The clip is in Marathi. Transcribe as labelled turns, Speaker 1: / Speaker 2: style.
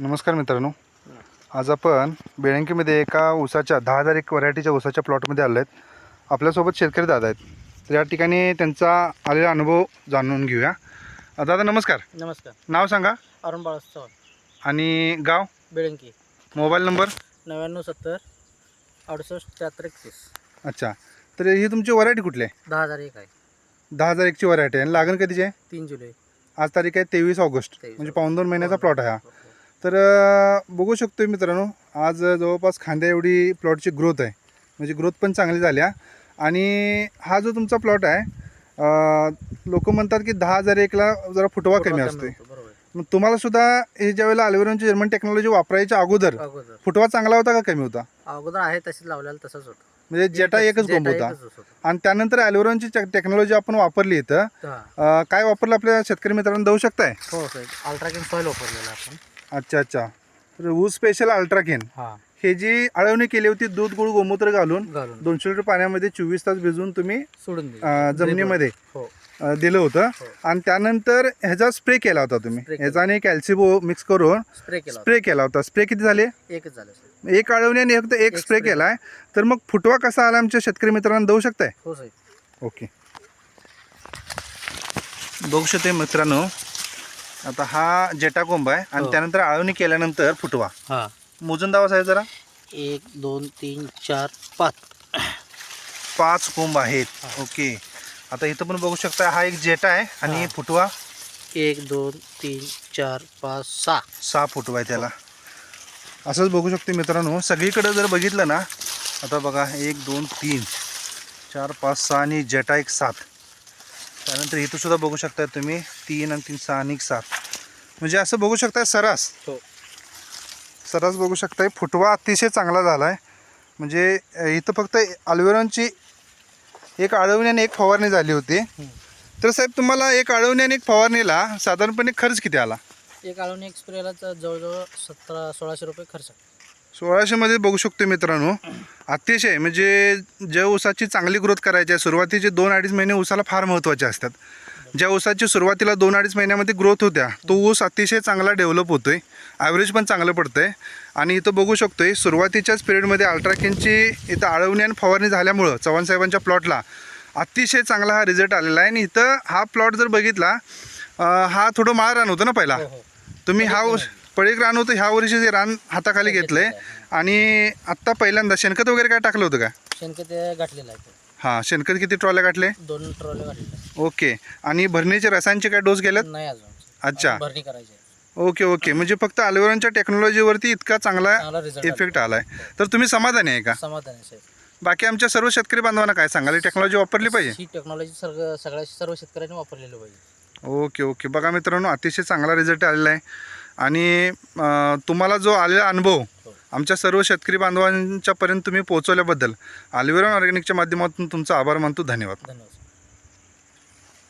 Speaker 1: नमस्कार मित्रांनो. आज आपण बेळंकीमध्ये एका ऊसाच्या दहा हजार एक व्हरायटीच्या ऊसाच्या प्लॉटमध्ये आलो आहेत. आपल्यासोबत शेतकरी दादा आहेत. तर या ठिकाणी त्यांचा आलेला अनुभव जाणून घेऊया. दादा नमस्कार.
Speaker 2: नमस्कार.
Speaker 1: नाव सांगा.
Speaker 2: अरुण बाळास चव्हाण.
Speaker 1: आणि गाव?
Speaker 2: बेळंकी.
Speaker 1: Mobile number?
Speaker 2: नव्याण्णव सत्तर अडुसष्ट त्र्याहत्तर एकतीस.
Speaker 1: अच्छा. तर ही तुमची व्हरायटी कुठली आहे?
Speaker 2: दहा हजार एक आहे.
Speaker 1: दहा हजार एकची व्हरायटी आहे. आणि लागण कधीची आहे?
Speaker 2: तीन जुलै.
Speaker 1: आज तारीख आहे तेवीस ऑगस्ट.
Speaker 2: 23
Speaker 1: म्हणजे पाऊन दोन महिन्याचा प्लॉट आहे हा. तर बघू शकतो मित्रांनो आज जवळपास खांद्या एवढी प्लॉटची ग्रोथ आहे. म्हणजे ग्रोथ पण चांगली झाल्या आणि हा जो तुमचा प्लॉट आहे लोक म्हणतात की दहा हजार एकला जरा फुटवा कमी
Speaker 2: बरोबर.
Speaker 1: मग तुम्हाला सुद्धा हे ज्यावेळेला अल्वेरॉनची जर्मन टेक्नॉलॉजी वापरायच्या अगोदर फुटवा चांगला होता का कमी होता?
Speaker 2: अगोदर आहे तशीच लावलेलं तसंच होतं.
Speaker 1: म्हणजे जेटा एकच कोंब होता. आणि त्यानंतर ॲल्वेरॉनची टेक्नॉलॉजी आपण वापरली इथं.
Speaker 2: हा.
Speaker 1: काय वापरलं आपल्या शेतकरी मित्रांना देऊ शकताय?
Speaker 2: हो अल्ट्राकिन सॉईल वापरलेला आपण.
Speaker 1: अच्छा अच्छा. तर ऊस स्पेशल अल्ट्राकेन
Speaker 2: हा.
Speaker 1: हे जी अळवणी केली होती दूध गुळ गोमूत्र घालून
Speaker 2: घालून.
Speaker 1: दोनशे लिटर पाण्यामध्ये चोवीस तास भिजवून तुम्ही
Speaker 2: सोडून दिली.
Speaker 1: अं, जमिनीमध्ये
Speaker 2: हो.
Speaker 1: अं, दिलं होतं.
Speaker 2: हो.
Speaker 1: आणि त्यानंतर ह्याचा स्प्रे केला होता तुम्ही.
Speaker 2: Spray केला.
Speaker 1: ह्याचा आणि कॅल्सिबो मिक्स करून
Speaker 2: स्प्रे केला होता.
Speaker 1: स्प्रे केला होता. स्प्रे किती झाले?
Speaker 2: एकच झालं साहेब
Speaker 1: एक अळवणी आणि फक्त एक
Speaker 2: एक
Speaker 1: स्प्रे
Speaker 2: spray.
Speaker 1: केलाय. तर मग फुटवा कसा आला आमच्या शेतकरी मित्रांना? देऊ शकताय?
Speaker 2: हो साहेब
Speaker 1: ओके बघू शकते मित्रांनो आता हा जेटा कोंब आहे आणि
Speaker 2: हो.
Speaker 1: त्यानंतर आळवणी केल्यानंतर फुटवा.
Speaker 2: हा.
Speaker 1: मोजून दावा साहेब जरा.
Speaker 2: एक दोन तीन चार पाच.
Speaker 1: पाच कोंब आहेत. ओके. आता इथं पण बघू शकता हा एक जेटा आहे आणि
Speaker 2: हा.
Speaker 1: फुटवा.
Speaker 2: एक दोन तीन चार पाच सहा.
Speaker 1: सहा फुटवा आहे त्याला. असंच बघू शकतो मित्रांनो. सगळीकडे जर बघितलं ना आता बघा एक दोन तीन चार पाच सहा आणि जेटा एक सात. त्यानंतर इथं सुद्धा बघू शकता तुम्ही तीन आणि तीन सहा आणि एक सात. म्हणजे असं बघू शकताय सरास.
Speaker 2: हो.
Speaker 1: सरास बघू शकताय फुटवा अतिशय चांगला झाला आहे म्हणजे इथं फक्त अल्वेरॉनची एक आळवणी आणि एक फवारणी झाली होती. तर साहेब तुम्हाला एक आळवणी आणि एक फवारणीला साधारणपणे खर्च किती आला?
Speaker 2: एक आळून एक स्प्रेला तर जवळजवळ सतरा सोळाशे रुपये खर्च.
Speaker 1: सोळाशेमध्ये बघू शकतो मित्रांनो. अतिशय म्हणजे ज्या ऊसाची चांगली ग्रोथ करायची आहे सुरुवातीचे दोन अडीच महिने ऊसाला फार महत्त्वाचे असतात. ज्या ऊसाची सुरुवातीला दोन अडीच महिन्यामध्ये ग्रोथ होत्या तो ऊस अतिशय चांगला डेव्हलप होतोय ॲव्हरेज पण चांगलं पडतंय. आणि इथं बघू शकतोय सुरुवातीच्याच पिरियडमध्ये अल्ट्राकेनची इथं आळवणी आणि फवारणी झाल्यामुळं चव्हाण साहेबांच्या प्लॉटला अतिशय चांगला हा रिझल्ट आलेला आहे. आणि इथं हा प्लॉट जर बघितला हा थोडं माळ रान होतं ना पहिला.
Speaker 2: हो हो.
Speaker 1: तुम्ही हा. ऊस पडीक रान होतं ह्या वर्षी जे रान हाताखाली घेतलंय. आणि आत्ता पहिल्यांदा शेणखत वगैरे काय टाकलं होतं का?
Speaker 2: शेणके ते गाठलेलं आहे.
Speaker 1: हां शेणखत किती ट्रॉल्या गाठले?
Speaker 2: दोन ट्रॉले गाठलेले
Speaker 1: ओके. आणि भरणीचे रसायनचे काय डोस गेलेत?
Speaker 2: नाही अजून.
Speaker 1: अच्छा.
Speaker 2: भरणी करायची.
Speaker 1: Okay okay. म्हणजे फक्त अल्वेरॉनच्या टेक्नॉलॉजीवरती इतका चांगला इफेक्ट आला. आहे तर तुम्ही समाधानी आहे का?
Speaker 2: समाधान आहे साहेब.
Speaker 1: बाकी आमच्या सर्व शेतकरी बांधवांना काय सांगाल? टेक्नॉलॉजी वापरली पाहिजे?
Speaker 2: ही टेक्नॉलॉजी सगळ्या सर्व शेतकऱ्यांनी वापरलेली पाहिजे.
Speaker 1: Okay okay. बघा मित्रांनो अतिशय चांगला रिझल्ट आलेला आहे. आणि तुम्हाला जो आलेला अनुभव आमच्या सर्व शेतकरी बांधवांच्यापर्यंत तुम्ही पोहोचवल्याबद्दल अल्वेरॉन ऑर्गॅनिकच्या माध्यमातून तुमचा आभार मानतो. धन्यवाद.
Speaker 2: धन्यवाद